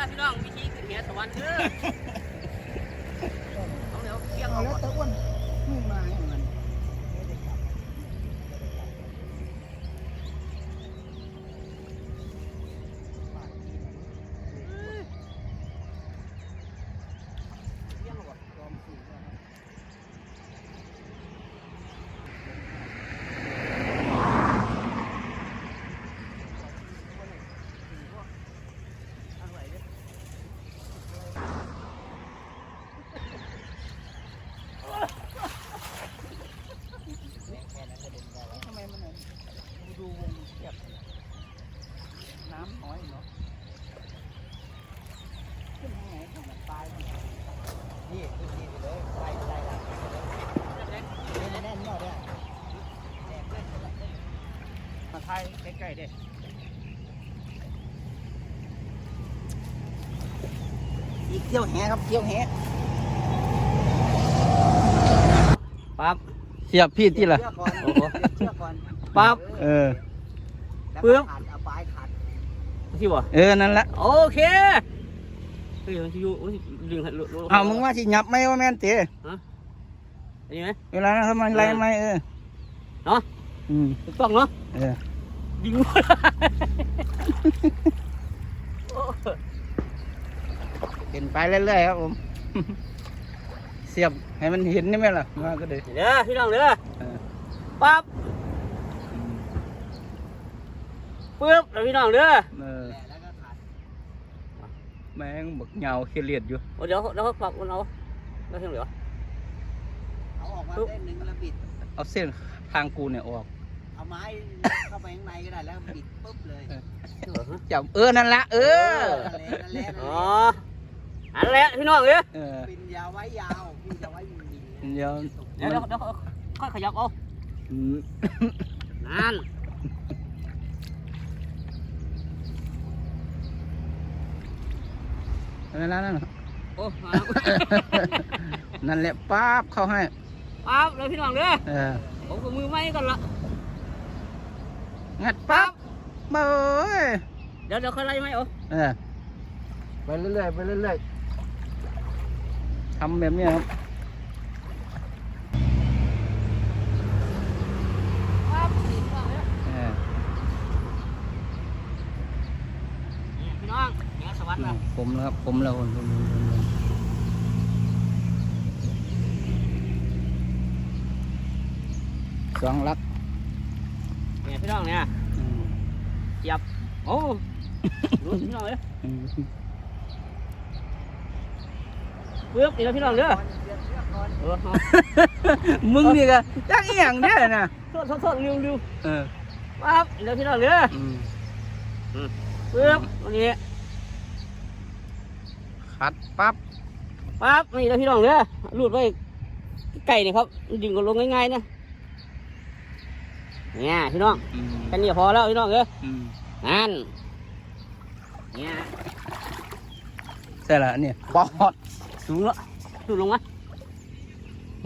อพี่น้องวิธีขึ้นเหนือสวรรค์เด้อเอาเดี๋ยวเพียงเอาเอาแล้วก่อนตะอ้วนไม่มาอย่างนั้น เพียงเอาก่อน ยอมสี่ก็ ทางไหนเด้อ ทำไมมันเนี่ยดูดูวงเทียบน้ำน้อยเนาะขึ้นทางไหนทางไหนตายมัน นี่คือนี่ไปเลยไล่ไล่หลัง เล็ก แน่นแน่นๆเนาะเนี่ย ๆมาถ่ายใกล้ๆเด้อีกเที่ยวแหครับเที่ยวแหปั๊บเสียบพี่ที่ละเชือกก่อนโอ้โหเชือกก่อนปั๊บเออแล้วปึ๊ก็บขาดเอาปลายขาดที่บ่เออนั่นละโอเคเฮ้ยมันสิอยู่โอ้ยดึงให้รู้รู้เอามึงว่าสิหยับไหมว่าแม่นเตะอันนี้ไหมเวลานั้นเขามันไรไหมเออเนาะอืมถูกต้องเนาะเออ ยิงโอ้เป็นไปเรื่อยๆครับผม เสียบให้มันเห็นนี่ไหมล่ะว่าก็เลยเด้อพี่น้องเด้อเออปั๊บปึ๊บแล้วพี่น้องเด้อเออแล้วก็ขาดแม่งบักเหงาเครียดอยู่โอ้เดี๋ยวเดี๋ยวเขาปรับมันเอาแล้วเท่าไหร่วะเอาออกมาปึ๊บเส้นหนึ่งแล้วบิด เอาเส้นทางกูเนี่ยออก เอาไม้เข้าไปข้างในก็ได้แล้วบิดปุ๊บเลยจับเออนั่นละเออนั่นแหละนั่นแหละอ๋ออันแหละพี่น้องเด้อเออปินยาวไว้ยาวปินยาวไว้ยิงเดี๋ยวเดี๋ยวเดี๋ยวเดี๋ยวค่อยขยับเอาอืมนั่นนั่นละนั่นละโอ้มานั่นแหละป๊าบเข้าให้ปั๊บเลยพี่น้องเด้อเออผมก็มือไม้กันละ งัดปั๊บเบ้ยเดี๋ยวเดี๋ยวค่อยไล่ไหมโอ้เออไปเรื่อยๆไปเรื่อยๆทำแบบนี้ครับปั๊บพี่น้องเด้อเออนี่พี่น้องเหนือสวรรค์แล้วผมแล้วครับผมแล้วผมผมผมผมผมสองลัก เนี่ยพี่น้องเนี่ยอืมโอ้รู้พี่น้องเด้ออืมปึ๊บนี่แล้วพี่น้องเด้อก่อนเชือกเชือกก่อนเออเอามึงนี่ก็จักอหย่างเด้อนะโทษโทษโทษเร็วเร็วเออปั๊บนี่แล้วพี่น้องเด้ออืมปึ๊บตรงนี้ขัดปั๊บปั๊บนี่แล้วพี่น้องเด้อรูดไว้ไก่นี่ครับดึงก็ลงง่ายๆนะ เนี่ยพี่น้องอืมแค่นี้พอแล้วพี่น้องเด้ออืมนั่นเนี่ยใช่ละเนี่ยปอดสูงแล้วสูงลงไหม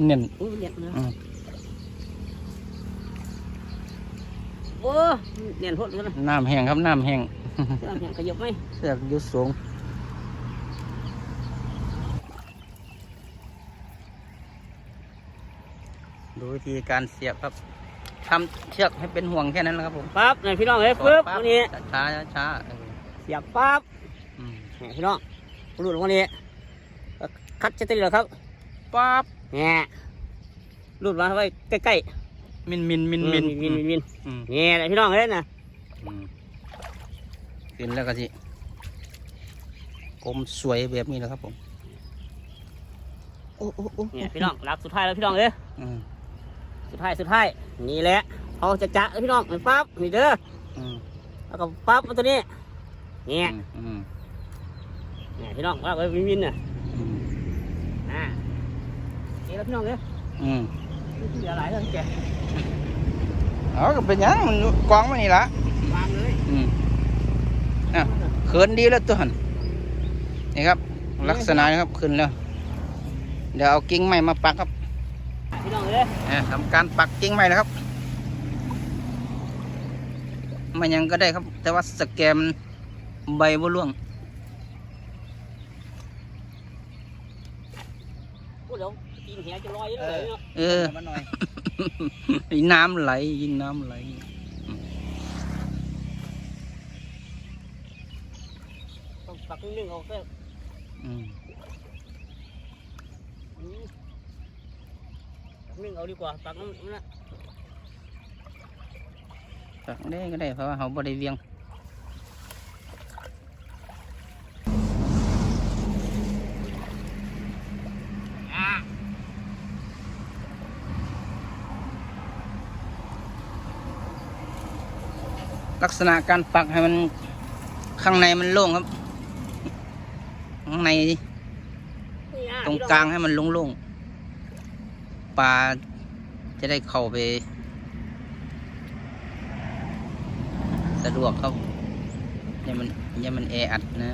เน่นโอ้ยเนียนเลยอืมโอ้เนียนโทษเลยนะน้ำแห้งครับน้ำแห้งน้ำแข็งขยับไหมเสือกอยุสูงดูวิธีการเสียบครับ ทำเชือกให้เป็นห่วงแค่นั้นแหละครับผมปั๊บเนี่ยพี่น้องเอ้ยปึ๊บตรงนี้ช้าช้าช้าเออเสียบปั๊บอืมเนี่ยพี่น้องรูดลงมานี้คัดเชตติเหรอครับปั๊บเนี่ยรูดมาไว้ใกล้มินมินๆมินมินมินมินมินอืมเนี่ยแหละพี่น้องเอ้ยนะอืมขึ้นแล้วก็สิกลมสวยแบบนี้แหละครับผมโอ้โอ้โอ้เนี่ยพี่น้องรักสุดท้ายแล้วพี่น้องเอ้ยอืม สุดท้ายสุดท้ายนี่แหละเขาจะจะพี่น้องปั๊บนี่เด้ออืมแล้วก็ปั๊บมาตัวนี้เนี่ยอืมเนี่ยพี่น้องว่าไว้วินวินน่ะอืมอ่านี่แล้วพี่น้องเอ้ยอืมเหลือหลายเรื่องแกเอาก็เป็นหยังมันกองมานี่ละวางเลยอืมอะเขินดีแล้วตัวหันนี่ครับ ลักษณะนี้ครับขึ้นแล้ว เดี๋ยวเอากิ่งไม้มาปักครับพี่น้อง เลาทำการปักกิ่งใหม่นะครับมันยังก็ได้ครับ แต่ว่าสแกมใบบัวล่วงพูดแล้วตีนเหี้ยจะลอยเลยเออมันหน่อยน้ำไหลยิงน้ำไหลต้องปักนึ่งเอาแค่ นึ่งเอาดีกว่าปักน้ำนะตักได้ก็ได้เพราะว่าเขาบ่ได้เวียงอ่าลักษณะการปักให้มันข้างในมันโล่งครับ ข้างในนี่อะตรงกลางให้มันโล่งๆ ปลาจะได้เข้าไป สะดวกเขาอย่ามันอย่ามันแออัดนะ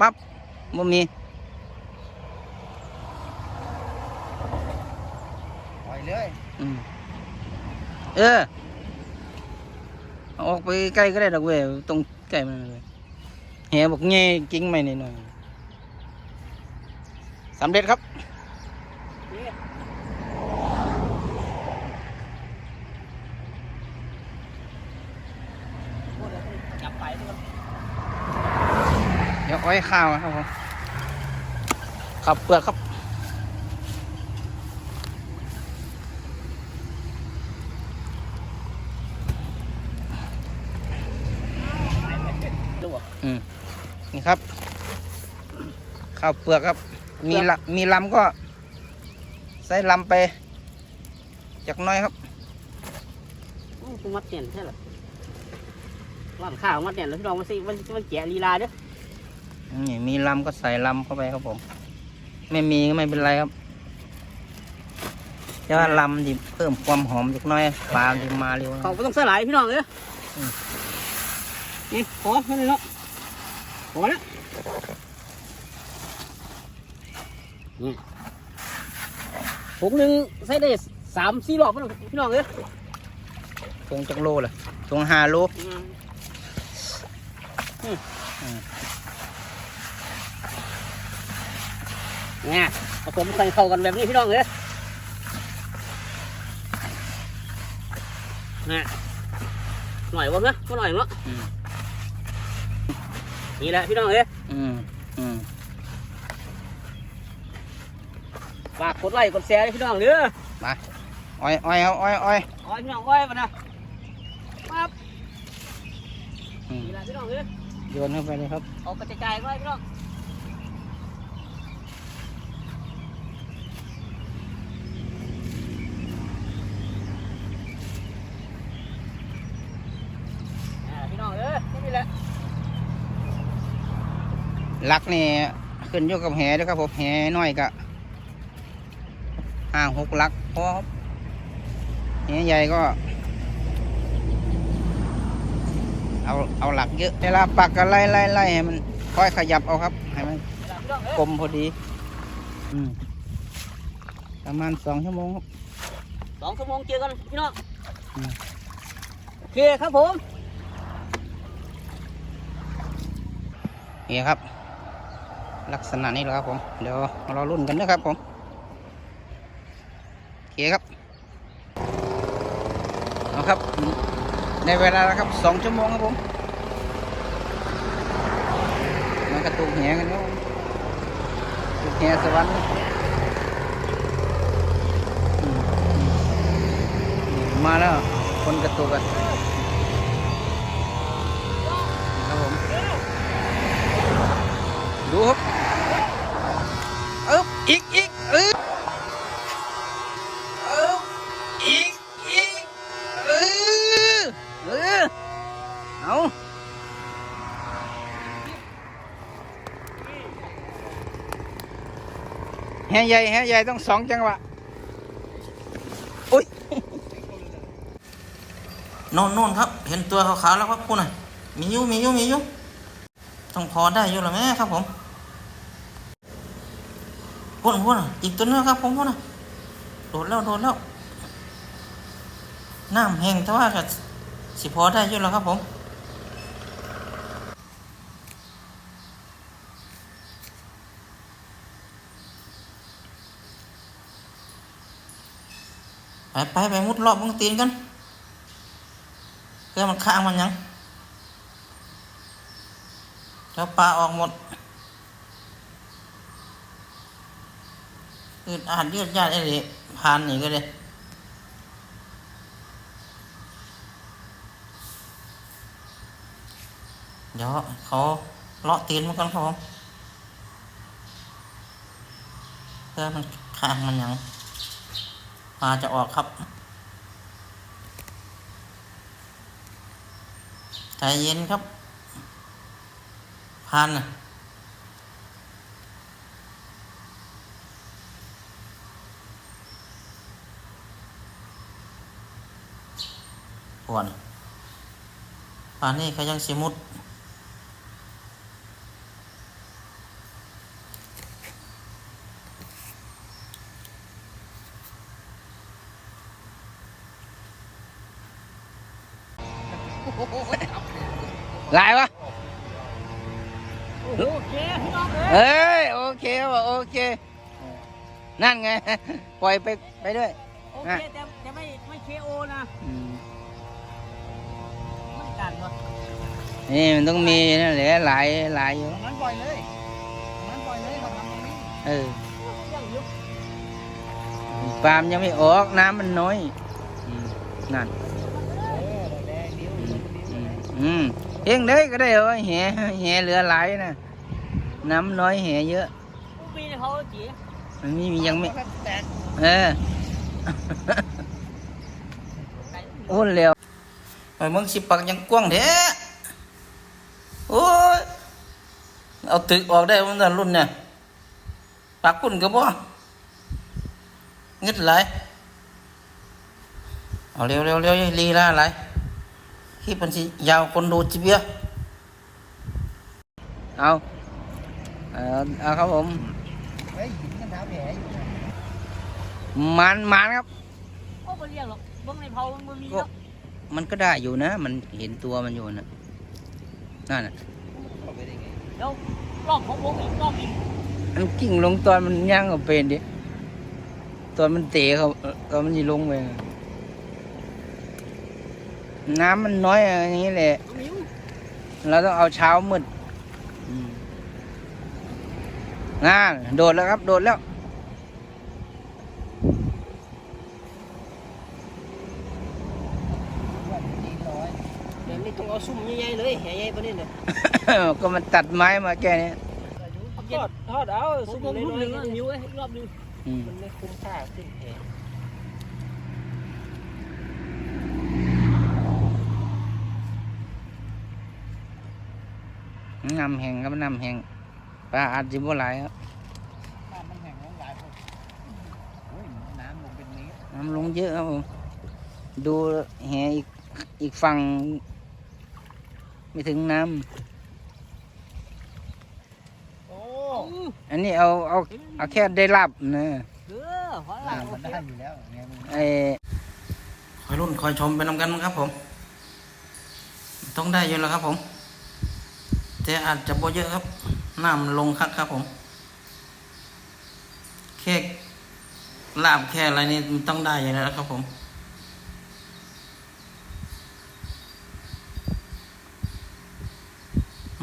ปั๊บบ่มีปล่อยเลยอืมเออเอาออกไปใกล้ก็ได้ดอกเว้ยตรงใกล้มันเลยแหบอกแง่กิ้งไม่นิดหน่อยสำเร็จครับ นี่พูดเดี๋ยวจับไปด้วย เดี๋ยวอ้อยข้าวนะครับผมขับเปลือกครับดูอะอืมนี่ครับข้าวเปลือกครับ มีละมีลำก็ ใส่ลำไป จากหน้อยครับอู้กูมัดเนียนใช่เหรอร้านข้าวมัดเนียนแล้วพี่น้องมันสิมันมันแกะลีลาเด้อ นี่มีลำก็ใส่ลำเข้าไปครับผม ไม่มีก็ไม่เป็นไรครับแต่ว่าลำที่เพิ่มความหอมจากหน้อยปลาที่มาเร็วนะเขาก็ต้องสลายพี่น้องเอ้ยอืมนี่ขอแค่นี้เนาะขอแล้วนี่ถุงหนึ่งใส่ได้สามสี่รอบพี่น้องพี่น้องเอ้ยทงจักโลเลยทงห้าโล อืม อืม เนี่ยผสมใส่เข้ากันแบบนี้พี่น้องเอ้ยนี่หน่อยวะนะก็หน่อยเนาะอืมนี่แหละพี่น้องเอ้ยอืมอืมฝากกดไลค์กดแชร์ให้พี่น้องเด้อมาอ้อยอ้อยเอาอ้อยอ้อยอ๋อพี่น้องอ้อยมานะปั๊บอืมนี่แหละพี่น้องเอ้ยโยนเข้าไปเลยครับเอากระจายๆก็ได้พี่น้องอ่าพี่น้องเอ้ยนี่แหละ ลักนี่ขึ้นอยู่กับแหด้วยครับผมแหน้อยก็ห้าหกลักพอครับแหใหญ่ก็ เอาเอาหลักเยอะเวลาปักก็ไล่ไล่ไล่ให้มันค่อยขยับเอาครับให้มันนี่แหละพี่น้องเอ้ยกลมพอดีอืมประมาณสองชั่วโมงครับสองชั่วโมงเจอกันพี่น้องอืมโอเคครับผมนี่ครับ ลักษณะนี้แหละครับผม เดี๋ยวเรารุ่นกันนะครับผม โอเคครับเอาครับ ในเวลาแล้วครับสองชั่วโมงครับผมมันกระตุกแหงกันแล้วตุกแหงสวรรค์มอืมมาแล้ว คนกระตุกกัน ดูครับเอ๊บอีกอีกเอ๊บเอ๊บอีกอีกเออเออเอาแห่ใหญ่แห่ใหญ่ต้องสองจังหวะอุ้ยนอนโน่นครับ เห็นตัวขาวๆแล้วครับคุณน่ะมียุมียุมียุต้องพอได้อยู่หรอแม่ครับผม พุ่นพุ่นอีกตัวนึงครับผมพุ่นนะโดดแล้วโดดแล้วน้ำแห้งแต่ว่าก็สิพอได้อยู่แล้วครับผมไปไปไปมุดรอบมึงตีนกันเพื่อมันค้างมันยังแล้วปลาออกหมด อืดอาหารยืดยาดอ้เลยผ่านนี่ก็เลยเดี๋ยวเขาเลาะตีนมันกันครับผมเพื่อมันค้างมันยังปลาจะออกครับใจเย็นครับพานนะ ปวนปลานี่เขายังสิมุด ลายวะโอเคพี่น้องเอ้ยเอ้ย โอเคว่ะโอเค นั่นไง ปล่อยไปไปด้วย โอเค แต่แต่ไม่ไม่เคโอนะ นี่มันต้องมีนั่นแหละหลายหลายอยู่ตรงนั้นปล่อยเลยตรงนั้นปล่อยเลยมาทำตรงนี้เออยังอยุบปาล์มยังไม่ออกน้ำมันน้อยอืมนั่นเออแดงนิ้วอืมอืมเองได้ก็ได้เหรอแห่แห่เหลือหลายนะน้ำน้อยแห่เยอะมีในเขาจีมันไม่มียังไม่แตกเออโอ้เร็วไปมึงสิปักยังกว้างแท้ โอ้ยเอาตึกออกได้มันแต่รุ่นเนี่ยปักปุ่นก็บ่งึดไหลายเอาเร็วเร็วเร็วอย่าลีลาไหลายที่เป็นสิยาวคนดูจิเบียเอาเอาเอาครับผมเฮ้ยหินกันเท้าแผลอยู่นะมันมันครับโอ้ไม่เรียกหรอกเบิ้งในเผามันมีก็แล้วมันก็ได้อยู่นะ มันเห็นตัวมันอยู่นะ นั่นน่ะเข้าไปได้ไงเดี๋ยวรอบของผมอีกรอบอีกมันกิ่งลงตอนมันย่างกับเป็นดิตอนมันเตะเขาตอนมันยีลงไปน่ะน้ำมันน้อยอย่างนี้แหละเอานิ้วเราต้องเอาเช้ามืดอืมงานโดดแล้วครับ โดดแล้ว ว่าดีร้อย เดี๋ยว นี้ต้องเอาซุ่มใหญ่ๆเลยแห่ใหญ่ปะเนี่ยเลยก็มันตัดไม้มาแค่นี้ทอดทอดเอาซุ่มน้อยๆนิ้วไว้รอบนึงอืมมันไม่คุ้มค่าขึ้นแห่น้ำแห้งครับน้ำแห้งปลาอาจจะบ่หลายครับน้ำมันแห้งลงหลายคนโอ้ยน้ำลงเป็นเมตรน้ำลงเยอะครับผมดูแหอีกอีกฝั่ง ไม่ถึงน้โอ้ำอันนี้เอาเอาเอาแค่ได้รับนะเออพอละโอมันเคได้อยู่แล้วไงมันไอ้คอยรุ่นคอยชมไปนำกันครับผม ต้องได้อยู่แล้วครับผมแต่อาจจะบ่เยอะครับน้ำลงคักครับผม แค่ลาบแค่อะไรนี่มันต้องได้อยู่แล้วครับผม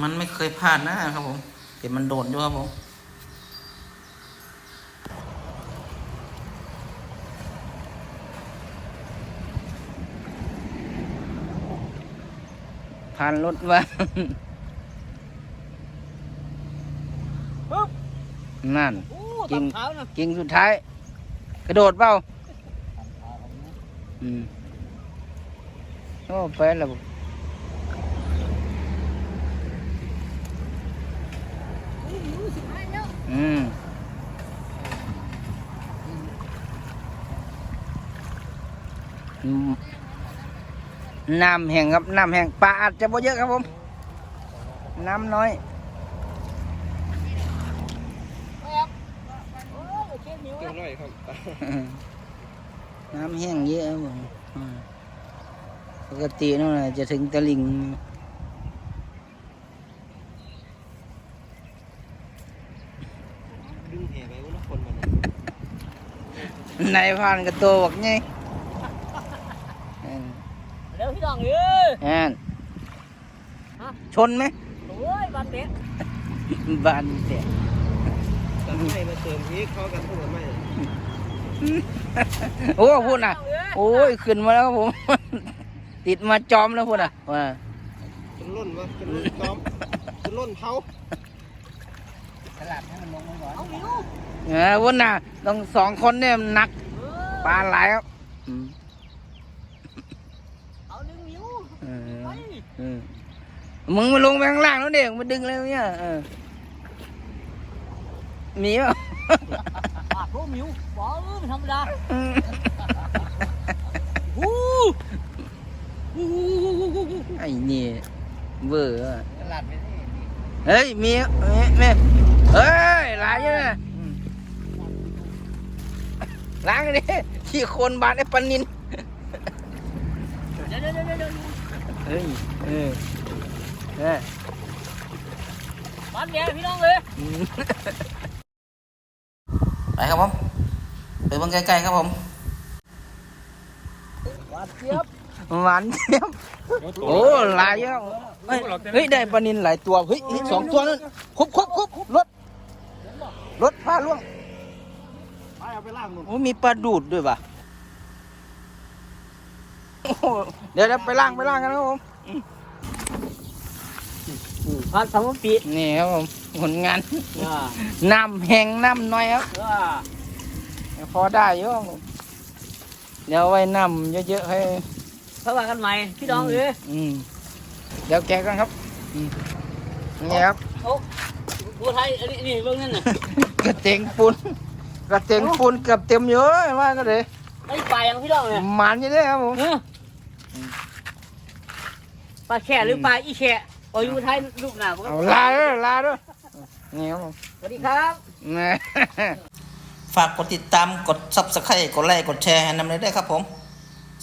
มันไม่เคยพลาดนะครับผมแต่มันโดดอยู่ครับผมผ่านรถว่าปึ๊บนั่นโอ้จริตังบเท้านะกิ่งสุดท้าย กระโดดเปล่า อืม โอ้ไปแล้วบอก โอ้ยนิ้วสิบห้าแล้ว อืม อืม น้ำแห้งครับน้ำแห้งปลาอาจจะบ่เยอะครับผม น้ำน้อยตัวน้อยครับน้ำแห้งเยอะครับผมอืมปกตินู่นน่ะจะถึงตะลิงดึงแหไปว่าคนมันนายพรานกับตัวบอกไงเดี๋ยวพี่น้องเอ้ยแอนชนไหมโอ้ยบานเด็ดบานเสียตัดไม้มาเติมนี้เข้ากันทั้งหมดไม้โอ้พูดน่ะ โอ้ยขึ้นมาแล้วครับผม ติดมาจอมแล้วพูดน่ะว่าจนล้นวะจนล้นตอมจนล้นเท้าเอาหิวเออพูดน่ะต้องสองคนเนี่ยหนักปลาหลายครับอืม เอาหนึ่งหิว เออ ไป เออ มึงมาลงไปข้างล่างแล้วเด็กมาดึงเลยเนี่ยเออมีป่ะปากโรมิวบอกเออไม่ธรรมดาฮู้ฮู้ไอ้นี่เบอร์อะตลาดไม่ได้เฮ้ยมีมีมีเฮ้ยหลายเยอะล้างดิขี้โคลนบาดไอ้ปลานินเดี๋ยวเดี๋ยวเดี๋ยว เดี๋ยวเฮ้ย เออเออบานเด็ดพี่น้องเลยไปครับผมไปเบังใกล้ๆครับผมหวานเจี๊ยบหวานเจี๊ยบโอ้หลายเยอะเฮ้ยเฮ้ยได้ปลานินหลายตัวเฮ้ยเฮ้ยสองตัวนั่นครบครบครบรถรถพาล่วงไปเอาไปล่างนู่นโอ้มีปลาดูดด้วยป่ะโอ้โห เดี๋ยวเดี๋ยวไปล่างไปล่างกันครับผมพันสามปีนี่ครับผมผลงานอ่าน้ำแห้งน้ำน้อยครับอ่าพอได้อยู่ครับผมเดี๋ยวไว้น้ำเยอะๆให้พบกันใหม่พี่น้องเอ้ยอืมเดี๋ยวแกะกันครับอืมนี่ครับโอ้บัวไทยอันนี้นี่เบิ่งนั่นน่ะกระเตงปูนกระเตงปูนเกือบเต็มเยอะว่าก็เลยไอ้ปลายังพี่น้องเนี่ยหมันอยังได้ครับผมเออป ลาแค่หรือปลาอีแค่โอ้ยอยู่ไทยลูกหนาผมเอาลาเด้อลาเด้อนี่ครับผมสวัสดีครับฝากกดติดตามกด subscribe กดไลค์กดแชร์ให้นำเลยด้วยครับผม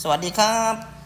สวัสดีครับ